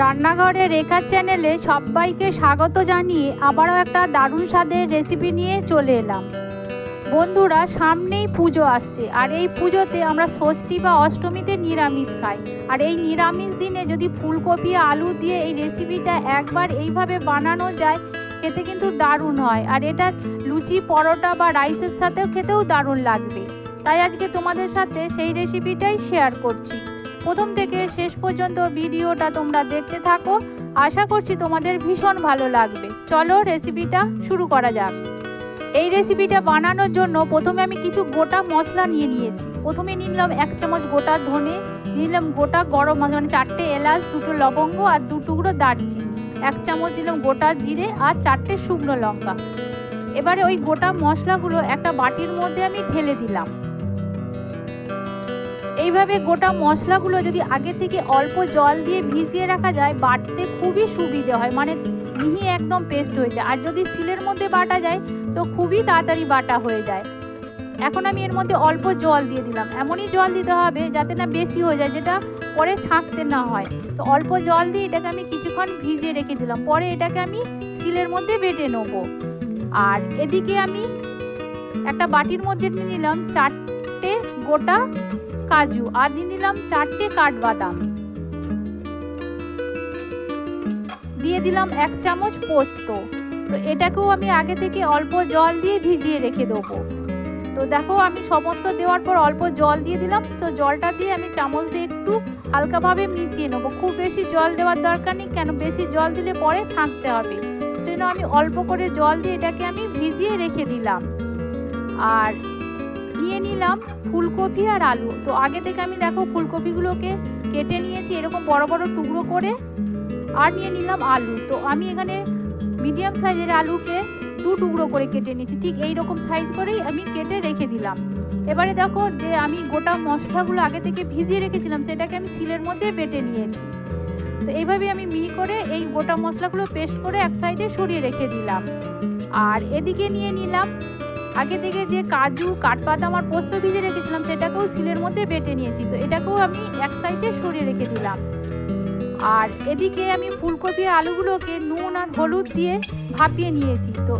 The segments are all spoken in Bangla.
রান্নাঘরে রেখার চ্যানেলে সবাইকে স্বাগত জানিয়ে আবারও একটা দারুণ স্বাদের রেসিপি নিয়ে চলে এলাম। বন্ধুরা, সামনেই পুজো আসছে। আর এই পুজোতে আমরা ষষ্ঠী বা অষ্টমীতে নিরামিষ খাই। আর এই নিরামিষ দিনে যদি ফুলকপি, আলু দিয়ে এই রেসিপিটা একবার এইভাবে বানানো যায়, খেতে কিন্তু দারুণ হয়। আর এটা লুচি, পরোটা বা রাইসের সাথেও খেতেও দারুণ লাগবে। তাই আজকে তোমাদের সাথে সেই রেসিপিটাই শেয়ার করছি। প্রথম থেকে শেষ পর্যন্ত ভিডিওটা তোমরা দেখতে থাকো। আশা করছি তোমাদের ভীষণ ভালো লাগবে। চলো রেসিপিটা শুরু করা যাক। এই রেসিপিটা বানানোর জন্য প্রথমে আমি কিছু গোটা মশলা নিয়ে নিয়েছি। প্রথমে নিলাম এক চামচ গোটা ধনে, নিলাম গোটা গরম মশলা মানে চারটে এলাচ, দুটো লবঙ্গ আর দু টুকরো দারচিনি। এক চামচ দিলাম গোটা জিরে আর চারটে শুকনো লঙ্কা। এবারে ওই গোটা মশলাগুলো একটা বাটির মধ্যে আমি ঢেলে দিলাম। এইভাবে গোটা মশলাগুলো যদি আগে থেকে অল্প জল দিয়ে ভিজিয়ে রাখা যায় বাটতে খুবই সুবিধে হয়। মানে মিহি একদম পেস্ট হয়ে যায়। আর যদি সিলের মধ্যে বাটা যায়, তো খুবই তাড়াতাড়ি বাটা হয়ে যায়। এখন আমি এর মধ্যে অল্প জল দিয়ে দিলাম। এমনই জল দিতে হবে যাতে না বেশি হয়ে যায়, যেটা পরে ছাঁকতে না হয়। তো অল্প জল দিয়ে এটাকে আমি কিছুক্ষণ ভিজিয়ে রেখে দিলাম। পরে এটাকে আমি সিলের মধ্যে বেটে নেব। আর এদিকে আমি একটা বাটির মধ্যে নিলাম চারটে গোটা কাজু আর দিয়ে দিলাম চারটে কাঠবাদাম। দিয়ে দিলাম এক চামচ পোস্ত। তো এটাকেও আমি আগে থেকে অল্প জল দিয়ে ভিজিয়ে রেখে দেবো। তো দেখো, আমি সমস্ত দেওয়ার পর অল্প জল দিয়ে দিলাম। তো জলটা দিয়ে আমি চামচ দিয়ে একটু হালকাভাবে মিশিয়ে নেব। খুব বেশি জল দেওয়ার দরকার নেই, কেন বেশি জল দিলে পরে ছাঁকতে হবে। সেই জন্য আমি অল্প করে জল দিয়ে এটাকে আমি ভিজিয়ে রেখে দিলাম। আর নিলাম ফুলকপি আর আলু। তো আগে থেকে আমি দেখো ফুলকপিগুলোকে কেটে নিয়েছি, এরকম বড় বড় টুকরো করে, আর নিয়ে নিলাম আলু। তো আমি এখানে মিডিয়াম সাইজের আলুকে দু টুকরো করে কেটে নিয়েছি, ঠিক এই রকম সাইজ করেই আমি কেটে রেখে দিলাম। এবারে দেখো যে আমি গোটা মশলাগুলো আগে থেকে ভিজিয়ে রেখেছিলাম, সেটাকে আমি সিলের মধ্যে বেটে নিয়েছি। তো এইভাবে আমি মিহি করে এই গোটা মশলাগুলো পেস্ট করে এক সাইডে সরিয়ে রেখে দিলাম। আর এদিকে নিয়ে নিলাম আগে থেকে যে কাজু কাঠবাদাম আর পোস্ত ভিজে রেখেছিলাম, সেটাকেও সিলের মধ্যে বেটে নিয়েছি। তো এটাকেও আমি এক সাইডে সরিয়ে রেখে দিলাম। আর এদিকে আমি ফুলকপি আলুগুলোকে নুন আর হলুদ দিয়ে ভাপিয়ে নিয়েছি। তো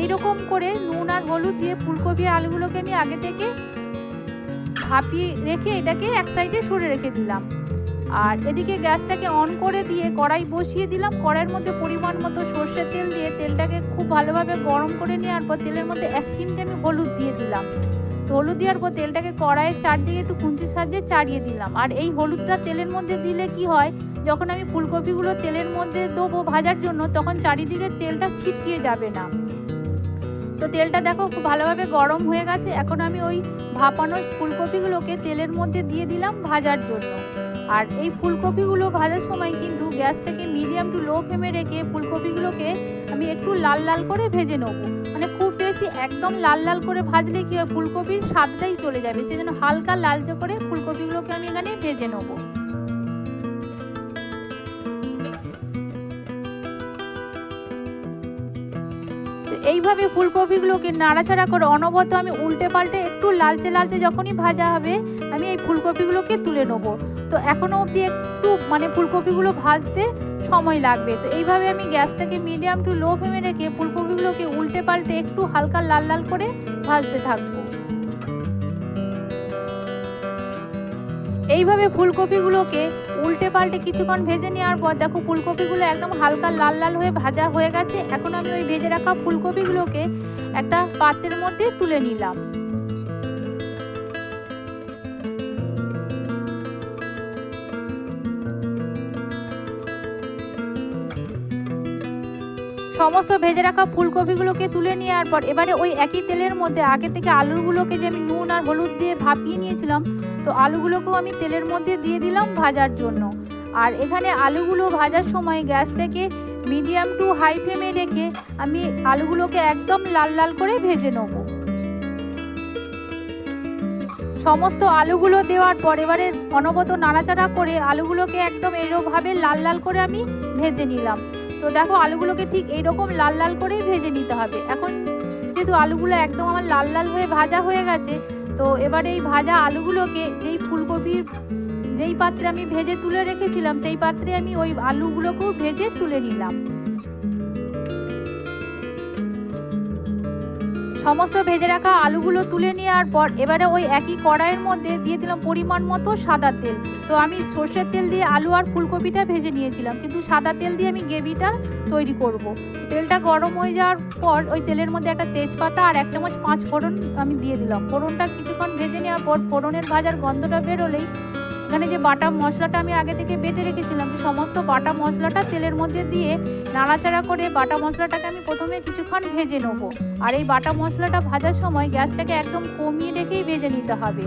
এই রকম করে নুন আর হলুদ দিয়ে ফুলকপি আলুগুলোকে আমি আগে থেকে ভাপিয়ে রেখে এটাকে এক সাইডে সরে রেখে দিলাম। আর এদিকে গ্যাসটাকে অন করে দিয়ে কড়াই বসিয়ে দিলাম। কড়াইয়ের মধ্যে পরিমাণ মতো সর্ষের তেল দিয়ে তেলটাকে খুব ভালোভাবে গরম করে নেওয়ার পর তেলের মধ্যে এক চিমটে আমি হলুদ দিয়ে দিলাম। হলুদ দেওয়ার পর তেলটাকে কড়াইয়ের চারদিকে একটু খুন্তির সাহায্যে চাড়িয়ে দিলাম। আর এই হলুদটা তেলের মধ্যে দিলে কি হয়, যখন আমি ফুলকপিগুলো তেলের মধ্যে দেবো ভাজার জন্য, তখন চারিদিকে তেলটা ছিটকিয়ে যাবে না। তো তেলটা দেখো খুব ভালোভাবে গরম হয়ে গেছে। এখন আমি ওই ভাপানো ফুলকপিগুলোকে তেলের মধ্যে দিয়ে দিলাম ভাজার জন্য। আর এই ফুলকপিগুলো ভাজার সময় কিন্তু গ্যাসটাকে মিডিয়াম টু লো ফ্লেমে রেখে ফুলকপিগুলোকে আমি একটু লাল লাল করে ভেজে নেব। মানে খুব বেশি একদম লাল লাল করে ভাজলে কি হয়, ফুলকপির স্বাদটাই চলে যাবে। সেই জন্য হালকা লালচে করে ফুলকপিগুলোকে আমি এখানে ভেজে নেব। এইভাবে ফুলকপিগুলোকে নাড়াচাড়া করে অনবরত আমি উল্টে পাল্টে একটু লালচে লালচে যখনই ভাজা হবে, আমি এই ফুলকপিগুলোকে তুলে নেব। তো এখনও অবধি একটু মানে ফুলকপিগুলো ভাজতে সময় লাগবে। তো এইভাবে আমি গ্যাসটাকে মিডিয়াম টু লো ফ্লেমে রেখে ফুলকপিগুলোকে উল্টে পাল্টে একটু হালকা লাল লাল করে ভাজতে থাকব। এইভাবে ফুলকপিগুলোকে উল্টে পাল্টে কিছুক্ষণ ভেজে নেওয়ার পর দেখো ফুলকপিগুলো একদম হালকা লাল লাল হয়ে ভাজা হয়ে গেছে। এখন আমি ওই ভেজে রাখা ফুলকপিগুলোকে একটা পাত্রের মধ্যে তুলে নিলাম। সমস্ত ভেজে রাখা ফুলকপিগুলোকে তুলে নেওয়ার পর এবারে ওই একই তেলের মধ্যে আগে থেকে আলুগুলোকে যে আমি নুন আর হলুদ দিয়ে ভাপিয়ে নিয়েছিলাম, তো আলুগুলোকেও আমি তেলের মধ্যে দিয়ে দিলাম ভাজার জন্য। আর এখানে আলুগুলো ভাজার সময় গ্যাসটাকে মিডিয়াম টু হাই ফ্লেমে রেখে আমি আলুগুলোকে একদম লাল লাল করে ভেজে নেব। সমস্ত আলুগুলো দেওয়ার পর এবারে অনবত নাড়াচাড়া করে আলুগুলোকে একদম এরোভাবে লাল লাল করে আমি ভেজে নিলাম। তো দেখো আলুগুলোকে ঠিক এইরকম লাল লাল করেই ভেজে নিতে হবে। এখন যেহেতু আলুগুলো একদম আমার লাল লাল হয়ে ভাজা হয়ে গেছে, তো এবার এই ভাজা আলুগুলোকে যেই ফুলকপির যেই পাত্রে আমি ভেজে তুলে রেখেছিলাম, সেই পাত্রে আমি ওই আলুগুলোকেও ভেজে তুলে নিলাম। সমস্ত ভেজে রাখা আলুগুলো তুলে নেওয়ার পর এবারে ওই একই কড়াইয়ের মধ্যে দিয়ে দিলাম পরিমাণ মতো সাদা তেল তো আমি সর্ষের তেল দিয়ে আলু আর ফুলকপিটা ভেজে নিয়েছিলাম, কিন্তু সাদা তেল দিয়ে আমি গ্রেভিটা তৈরি করব। তেলটা গরম হয়ে যাওয়ার পর ওই তেলের মধ্যে একটা তেজপাতা আর এক চামচ পাঁচ ফোড়ন আমি দিয়ে দিলাম ফোড়নটা কিছুক্ষণ ভেজে নেওয়ার পর ফোড়নের ভাজার গন্ধটা বেরোলেই এখানে যে বাটা মশলাটা আমি আগে থেকে বেটে রেখেছিলাম সমস্ত বাটা মশলাটা তেলের মধ্যে দিয়ে নাড়াচাড়া করে বাটা মশলাটাকে আমি প্রথমে কিছুক্ষণ ভেজে নেব। আর এই বাটা মশলাটা ভাজার সময় গ্যাসটাকে একদম কমিয়ে রেখেই ভেজে নিতে হবে।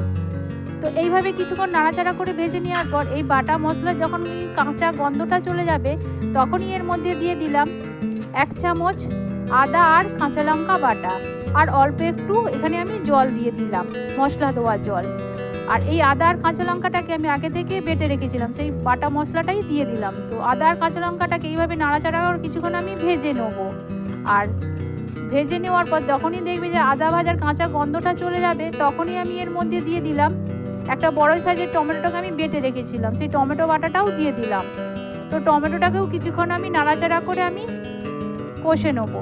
তো এইভাবে কিছুক্ষণ নাড়াচাড়া করে ভেজে নেওয়ার পর এই বাটা মশলা যখন কাঁচা গন্ধটা চলে যাবে, তখনই এর মধ্যে দিয়ে দিলাম এক চামচ আদা আর কাঁচা লঙ্কা বাটা। আর অল্প একটু এখানে আমি জল দিয়ে দিলাম, মশলা দেওয়ার জল। আর এই আদা আর কাঁচা লঙ্কাটাকে আমি আগে থেকে বেটে রেখেছিলাম, সেই বাটা মশলাটাই দিয়ে দিলাম। তো আদা আর কাঁচা লঙ্কাটাকে এইভাবে নাড়াচাড়া করে কিছুক্ষণ আমি ভেজে নেব। আর ভেজে নেওয়ার পর যখনই দেখবে যে আদা ভাজার কাঁচা গন্ধটা চলে যাবে, তখনই আমি এর মধ্যে দিয়ে দিলাম একটা বড় সাইজের টমেটোটাকে আমি বেটে রেখেছিলাম, সেই টমেটো বাটাটাও দিয়ে দিলাম। তো টমেটোটাকেও কিছুক্ষণ আমি নাড়াচাড়া করে আমি কষে নেব।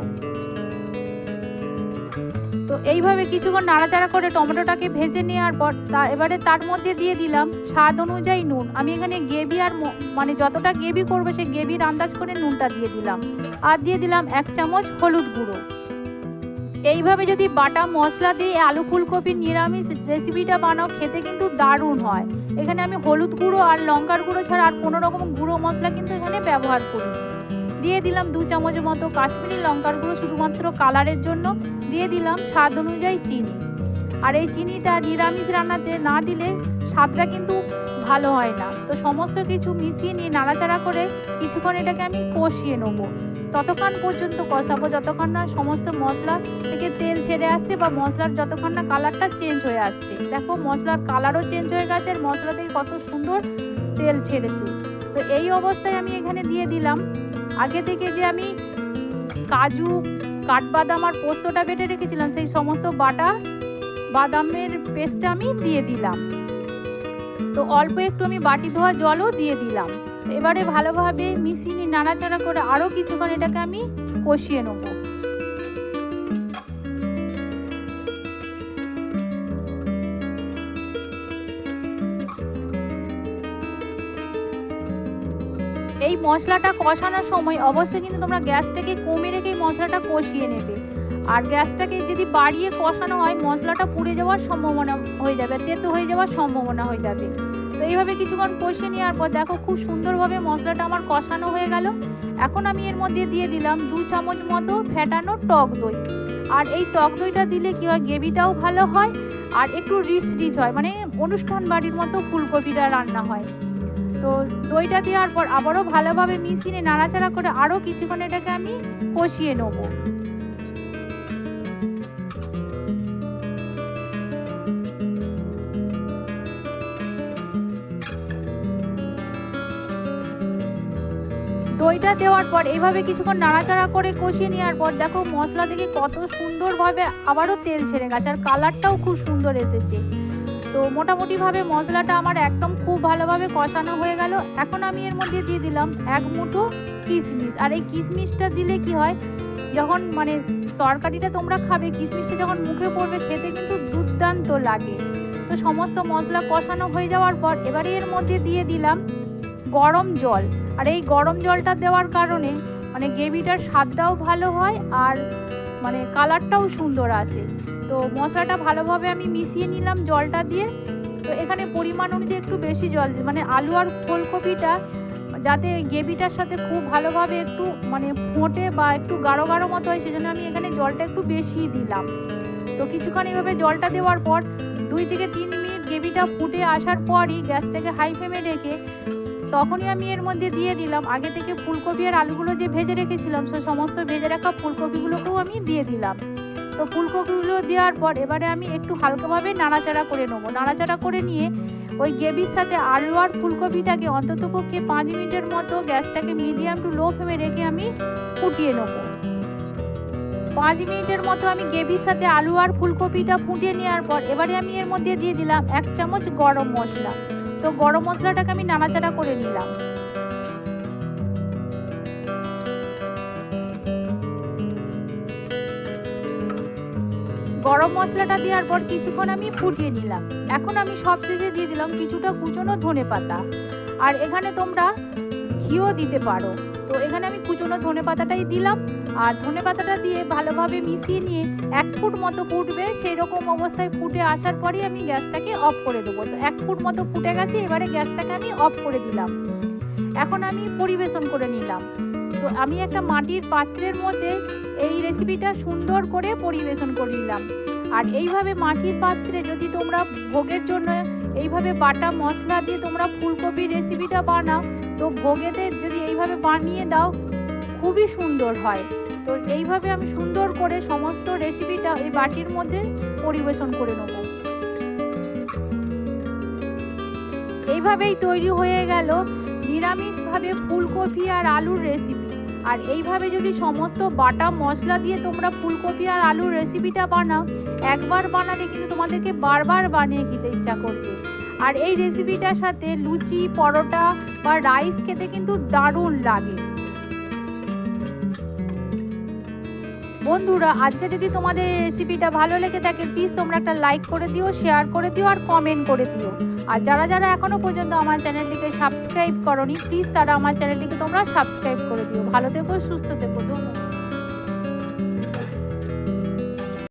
তো এইভাবে কিছুক্ষণ নাড়াচাড়া করে টমেটোটাকে ভেজে নেওয়ার পর তা এবারে তার মধ্যে দিয়ে দিলাম স্বাদ অনুযায়ী নুন। আমি এখানে গ্রেভি আর মানে যতটা গ্রেভি করবে সেই গ্রেভির আন্দাজ করে নুনটা দিয়ে দিলাম। আর দিয়ে দিলাম এক চামচ হলুদ গুঁড়ো। এইভাবে যদি বাটা মশলা দিয়ে আলু ফুলকপির নিরামিষ রেসিপিটা বানাও, খেতে কিন্তু দারুণ হয়। এখানে আমি হলুদ গুঁড়ো আর লঙ্কার গুঁড়ো ছাড়া আর কোনো রকম গুঁড়ো মশলা কিন্তু এখানে ব্যবহার করি দিয়ে দিলাম দু চামচ মতো কাশ্মীরি লঙ্কার গুঁড়ো শুধুমাত্র কালারের জন্য। দিয়ে দিলাম স্বাদ অনুযায়ী চিনি। আর এই চিনিটা নিরামিষ রান্নাতে না দিলে স্বাদটা কিন্তু ভালো হয় না। তো সমস্ত কিছু মিশিয়ে নিয়ে নাড়াচাড়া করে কিছুক্ষণ এটাকে আমি কষিয়ে নেব। ততক্ষণ পর্যন্ত কষাবো, যতক্ষণ না সমস্ত মশলা থেকে তেল ছেড়ে আসছে বা মশলার যতক্ষণ না কালারটা চেঞ্জ হয়ে আসছে। দেখো মশলার কালারও চেঞ্জ হয়ে গেছে আর মশলা থেকে কত সুন্দর তেল ছেড়েছে। তো এই অবস্থায় আমি এখানে দিয়ে দিলাম আগে থেকে যে আমি কাজু, কাঠবাদাম আর পোস্তটা বেটে রেখেছিলাম, সেই সমস্ত বাটা, বাদামের পেস্টটা আমি দিয়ে দিলাম। তো অল্প একটু আমি বাটি ধোয়া জলও দিয়ে দিলাম। এবারে ভালোভাবে মিশিয়ে নাড়াচাড়া করে আরও কিছুক্ষণ এটাকে আমি কষিয়ে নেব। এই মশলাটা কষানোর সময় অবশ্যই কিন্তু তোমরা গ্যাসটাকে কমে রেখে এই মশলাটা কষিয়ে নেবে। আর গ্যাসটাকে যদি বাড়িয়ে কষানো হয়, মশলাটা পুড়ে যাওয়ার সম্ভাবনা হয়ে যাবে, তেতো হয়ে যাওয়ার সম্ভাবনা হয়ে যাবে। তো এইভাবে কিছুক্ষণ কষিয়ে নেওয়ার পর দেখো খুব সুন্দরভাবে মশলাটা আমার কষানো হয়ে গেল। এখন আমি এর মধ্যে দিয়ে দিলাম দু চামচ মতো ফেটানো টক দই। আর এই টক দইটা দিলে কী হয়, গ্রেভিটাও ভালো হয় আর একটু রিচ রিচ হয়। মানে অনুষ্ঠান বাড়ির মতো ফুলকপিটা রান্না হয়। তো দইটা দেওয়ার পর আবারও ভালোভাবে মিশিয়ে নাড়াচাড়া করে আরও কিছুক্ষণ এটাকে আমি কষিয়ে নেব। দইটা দেওয়ার পর এইভাবে কিছুক্ষণ নাড়াচাড়া করে কষিয়ে নেওয়ার পর দেখো মশলা থেকে কত সুন্দরভাবে আবারও তেল ছেড়ে গেছে আর কালারটাও খুব সুন্দর এসেছে। তো মোটামুটিভাবে মশলাটা আমার একদম খুব ভালোভাবে কষানো হয়ে গেল। এখন আমি এর মধ্যে দিয়ে দিলাম এক মুঠো কিশমিশ। আর এই কিশমিশটা দিলে কি হয়, যখন মানে তরকারিটা তোমরা খাবে, কিশমিশটা যখন মুখে পড়বে, খেতে কিন্তু দুর্দান্ত লাগে। তো সমস্ত মশলা কষানো হয়ে যাওয়ার পর এবারে এর মধ্যে দিয়ে দিলাম গরম জল। আর এই গরম জলটা দেওয়ার কারণে মানে গ্রেভিটার স্বাদটাও ভালো হয় আর মানে কালারটাও সুন্দর আসে তো মশলাটা ভালোভাবে আমি মিশিয়ে নিলাম জলটা দিয়ে। তো এখানে পরিমাণ অনুযায়ী একটু বেশি জল মানে আলু আর ফুলকপিটা যাতে গ্রেভিটার সাথে খুব ভালোভাবে একটু মানে ফোটে বা একটু গাঢ় গাঢ় মতো হয়, সেজন্য আমি এখানে জলটা একটু বেশি দিলাম। তো কিছুক্ষণ এইভাবে জলটা দেওয়ার পর দুই থেকে তিন মিনিট গ্রেভিটা ফুটে আসার পরই গ্যাসটাকে হাই ফ্লেমে রেখে তখনই আমি এর মধ্যে দিয়ে দিলাম। আগে থেকে ফুলকপি আর আলুগুলো যে ভেজে রেখেছিলাম, সে সমস্ত ভেজে রাখা ফুলকপিগুলোকেও আমি দিয়ে দিলাম। তো ফুলকপিগুলো দেওয়ার পর এবারে আমি একটু হালকাভাবে নাড়াচাড়া করে নেব। নাড়াচাড়া করে নিয়ে ওই গ্রেভির সাথে আলু আর ফুলকপিটাকে অন্ততপক্ষে পাঁচ মিনিটের মতো গ্যাসটাকে মিডিয়াম টু লো ফ্লেমে রেখে আমি ফুটিয়ে নেব। পাঁচ মিনিটের মতো আমি গ্রেভির সাথে আলু আর ফুলকপিটা ফুটিয়ে নেওয়ার পর এবারে আমি এর মধ্যে দিয়ে দিলাম এক চামচ গরম মশলা। তো গরম মশলাটাকে আমি নাড়াচাড়া করে নিলাম। গরম মশলাটা দেওয়ার পর কিছুক্ষণ আমি ফুটিয়ে নিলাম। এখন আমি সব শেষে দিয়ে দিলাম কিছুটা কুচনো ধনে পাতা। আর এখানে তোমরা ঘিও দিতে পারো। তো এখানে আমি কুচনো ধনে পাতাটাই দিলাম। আর ধনে পাতাটা দিয়ে ভালোভাবে মিশিয়ে নিয়ে এক ফুট মতো ফুটবে সেই রকম অবস্থায় ফুটে আসার পরেই আমি গ্যাসটাকে অফ করে দেবো। তো এক ফুট মতো ফুটে গেছে, এবারে গ্যাসটাকে আমি অফ করে দিলাম। এখন আমি পরিবেশন করে নিলাম। তো আমি একটা মাটির পাত্রের মধ্যে এই রেসিপিটা সুন্দর করে পরিবেশন করে নিলাম। আর এইভাবে মাটির পাত্রে যদি তোমরা ভোগের জন্য এইভাবে বাটা মশলা দিয়ে তোমরা ফুলকপির রেসিপিটা বানাও, তো ভোগেতে যদি এইভাবে বানিয়ে দাও, খুবই সুন্দর হয়। তো এইভাবে আমি সুন্দর করে সমস্ত রেসিপিটা এই বাটির মধ্যে পরিবেশন করে নেব। এইভাবেই তৈরি হয়ে গেল নিরামিষভাবে ফুলকপি আর আলুর রেসিপি আর এইভাবে যদি সমস্ত বাটা মশলা দিয়ে তোমরা ফুলকপি আর আলুর রেসিপিটা বানাও, একবার বানালে কিন্তু তোমাদেরকে বারবার বানিয়ে খেতে ইচ্ছা করবে। আর এই রেসিপিটার সাথে লুচি, পরোটা বা রাইস খেতে কিন্তু দারুণ লাগে। বন্ধুরা, আজকে যদি তোমাদের রেসিপিটা ভালো লেগে থাকে প্লিজ তোমরা একটা লাইক করে দিও শেয়ার করে দিও আর কমেন্ট করে দিও। আর যারা যারা এখনও পর্যন্ত আমার চ্যানেলটিকে সাবস্ক্রাইব করনি প্লিজ তারা আমার চ্যানেলটিকে তোমরা সাবস্ক্রাইব করে দিও। ভালো থেকো, সুস্থ থেকো, ধন্যবাদ।